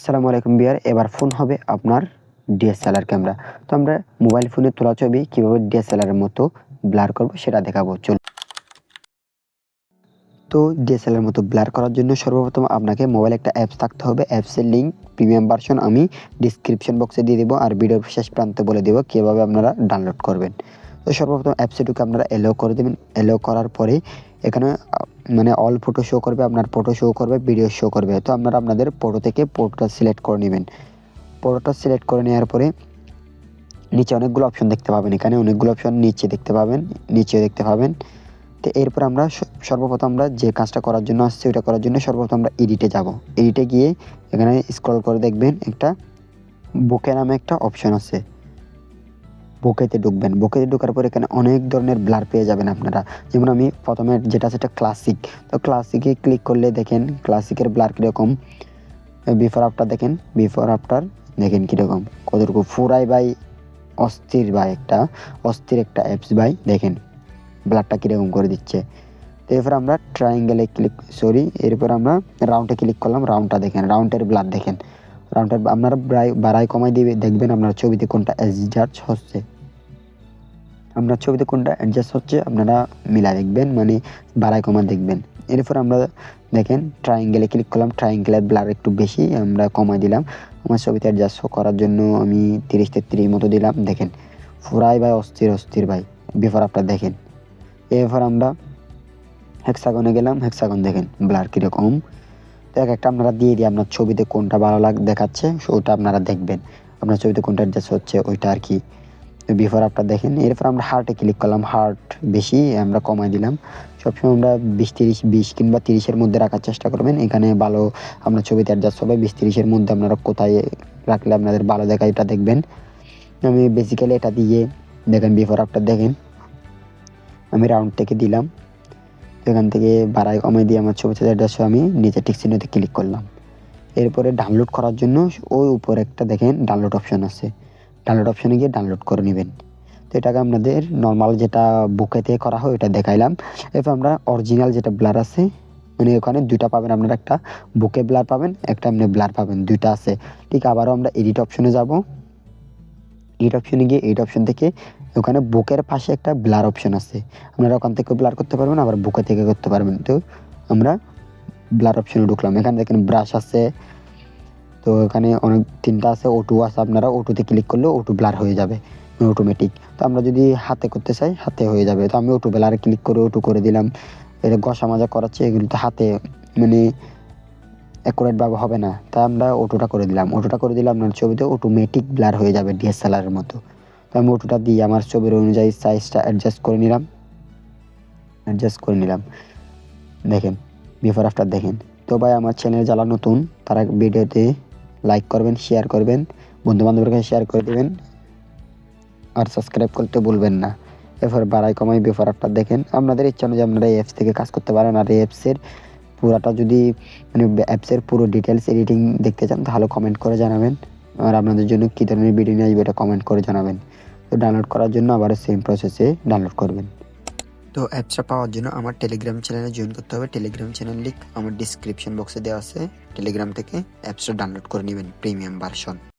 আসসালামু আলাইকুম বিয়ার, এবার ফোন হবে আপনার ডিএসএলআর ক্যামেরা তো আমরা মোবাইল ফোনে তোলা ছবি কীভাবে ডিএসএলআর মতো ব্লার করব সেটা দেখাবো। চল তো ডিএসএলআর মতো ব্লার করার জন্য সর্বপ্রথম আপনাকে মোবাইলে একটা অ্যাপস থাকতে হবে। অ্যাপসের লিঙ্ক প্রিমিয়াম ভার্সন আমি ডিসক্রিপশন বক্সে দিয়ে দেবো আর ভিডিওর শেষ প্রান্তে বলে দেবো কীভাবে আপনারা ডাউনলোড করবেন। তো সর্বপ্রথম অ্যাপসে ঢুকে আপনারা এলো করে দেবেন। এলো করার পরে এখানে মানে অল ফটো শো করবে, আপনার ফটো শো করবে ভিডিও শো করবে। তো আপনারা আপনাদের ফটো থেকে ফটোটা সিলেক্ট করে নেবেন। ফটোটা সিলেক্ট করে নেওয়ার পরে নিচে অনেকগুলো অপশন দেখতে পাবেন। এখানে অনেকগুলো অপশন নিচে দেখতে পাবেন, নিচেও দেখতে পাবেন। তো এরপর আমরা সর্বপ্রথম আমরা যে কাজটা করার জন্য আসছি, ওইটা করার জন্য সর্বপ্রথম আমরা এডিটে যাব। এডিটে গিয়ে এখানে স্ক্রল করে দেখবেন একটা বুকে নামে একটা অপশন আছে। বুকেতে ঢুকবেন। বুকেতে ঢোকার পর এখানে অনেক ধরনের ব্লার পেয়ে যাবেন আপনারা। যেমন আমি প্রথমে যেটা সেটা ক্লাসিক তো ক্লাসিকে ক্লিক করলে দেখেন ক্লাসিকের ব্লার কীরকম? বিফোর আফটার দেখেন বিফোর আফটার দেখেন কীরকম? কতটুকু? ফুরাই বাই অস্থির বাই একটা, অস্থির একটা অ্যাপস বাই দেখেন ব্লারটা কীরকম করে দিচ্ছে। তো এরপর আমরা ট্রায়াঙ্গেলে ক্লিক সরি এরপর আমরা রাউন্ডে ক্লিক করলাম রাউন্ডটা দেখেন রাউন্ডের ব্লার দেখেন। রাউন্ডের আপনারা বাড়াই কমাই দিবে, দেখবেন আপনার ছবিতে কোনটা অ্যাডজাস্ট হচ্ছে। আপনার ছবিতে কোনটা অ্যাডজাস্ট হচ্ছে, আপনারা মিলা দেখবেন মানে বাড়াই কমা দেখবেন। এরপর আমরা দেখেন ট্রায়াঙ্গেলে ক্লিক করলাম ট্রায়াঙ্গেলের ব্লার একটু বেশি, আমরা কমাই দিলাম। আমার ছবিতে অ্যাডজাস্ট করার জন্য আমি তিরিশ তেত্রিশ মতো দিলাম, দেখেন। ফুরাই ভাই, অস্থির অস্থির ভাই বিফোর আপনার দেখেন। এরপর আমরা হেক্সাগনে গেলাম হেক্সাগন দেখেন ব্লার কীরকম। এক একটা আপনারা দিয়ে দিয়ে আপনার ছবিতে কোনটা ভালো লাগ, দেখাচ্ছে, ওটা আপনারা দেখবেন। আপনার ছবিতে কোনটা অ্যাডজাস্ট হচ্ছে, ওইটা আর কি। বিফোর আপনার দেখেন, এরপর আমরা হার্টে ক্লিক করলাম হার্ট বেশি, আমরা কমাই দিলাম। সবসময় আমরা বিশ তিরিশ, বিশ কিংবা তিরিশের মধ্যে রাখার চেষ্টা করবেন। এখানে ভালো আপনার ছবিতে অ্যাডজাস্ট হবে, বিশ তিরিশের মধ্যে আপনারা কোথায় রাখলে আপনাদের ভালো দেখা এটা দেখবেন। আমি বেসিক্যালি এটা দিয়ে, দেখেন বিফোর আপনার দেখেন, আমি রাউন্ড থেকে দিলাম। এখান থেকে বাড়াই কমাই দিয়ে আমার ছবিতে অ্যাড্রেস আমি নিচে টিক চিহ্নতে ক্লিক করলাম। এরপরে ডাউনলোড করার জন্য ওই উপরে একটা দেখেন ডাউনলোড অপশন আছে। ডাউনলোড অপশনে গিয়ে ডাউনলোড করে নেবেন। তো এটাকে আপনাদের নর্মাল যেটা বুকেতে করা হয় ওটা দেখাইলাম। এরপর আমরা অরিজিনাল যেটা ব্লার আছে মানে ওখানে দুইটা পাবেন আপনারা, একটা বুকে ব্লার পাবেন, একটা আপনি ব্লার পাবেন, দুইটা আছে। ঠিক আবারও আমরা এডিট অপশনে যাব। এডিট অপশনে গিয়ে এডিট অপশন থেকে ওখানে বুকের পাশে একটা ব্লার অপশন আছে। আপনারা ওখান থেকে ব্লার করতে পারবেন, আবার বুকে থেকে করতে পারবেন তো। আমরা ব্লার অপশনে ঢুকলাম। এখানে দেখেন ব্রাশ আছে। তো এখানে অনেক তিনটা আছে ওটু আছে। আপনারা ওটুতে ক্লিক করলে ওটু ব্লার হয়ে যাবে অটোমেটিক তো আমরা যদি হাতে করতে চাই, হাতে হয়ে যাবে। তো আমি ওটু ব্লারে ক্লিক করে ওটু করে দিলাম। এটা ঘষা মাজা করাচ্ছে, এগুলো তো হাতে মানে অ্যাকুরেটভাবে হবে না। তাই আমরা ওটুটা করে দিলাম। অটোটা করে দিলাম আপনার ছবিতে অটোমেটিক ব্লার হয়ে যাবে ডিএসএলআরের মতো। তো আমি ওটুটা দিয়ে আমার ছবির অনুযায়ী সাইজটা অ্যাডজাস্ট করে নিলাম। অ্যাডজাস্ট করে নিলাম। দেখেন বিফোর আফটার দেখেন। তো ভাই, আমার চ্যানেল যারা নতুন, তারা ভিডিওতে লাইক করবেন শেয়ার করবেন বন্ধু বান্ধবের কাছে শেয়ার করে দেবেন। আর সাবস্ক্রাইব করতে ভুলবেন না। এরপর বাড়াই কমাই বিফোর আফটার দেখেন। আপনাদের ইচ্ছা অনুযায়ী আপনারা এই অ্যাপস থেকে কাজ করতে পারেন। আর এই অ্যাপসের পুরাটা যদি মানে অ্যাপসের পুরো ডিটেলস এডিটিং দেখতে চান, তাহলে কমেন্ট করে জানাবেন। আর আপনাদের জন্য কী ধরনের ভিডিও নিয়ে আসবে এটা কমেন্ট করে জানাবেন। তো ডাউনলোড করার জন্য আবার সেম প্রসেসে ডাউনলোড করবেন। তো অ্যাপসটা পাওয়ার জন্য আমার টেলিগ্রাম চ্যানেলে জয়েন করতে হবে। টেলিগ্রাম চ্যানেল লিঙ্ক আমার ডিসক্রিপশন বক্সে দেওয়া আছে। টেলিগ্রাম থেকে অ্যাপসটা ডাউনলোড করে নেবেন প্রিমিয়াম ভার্সন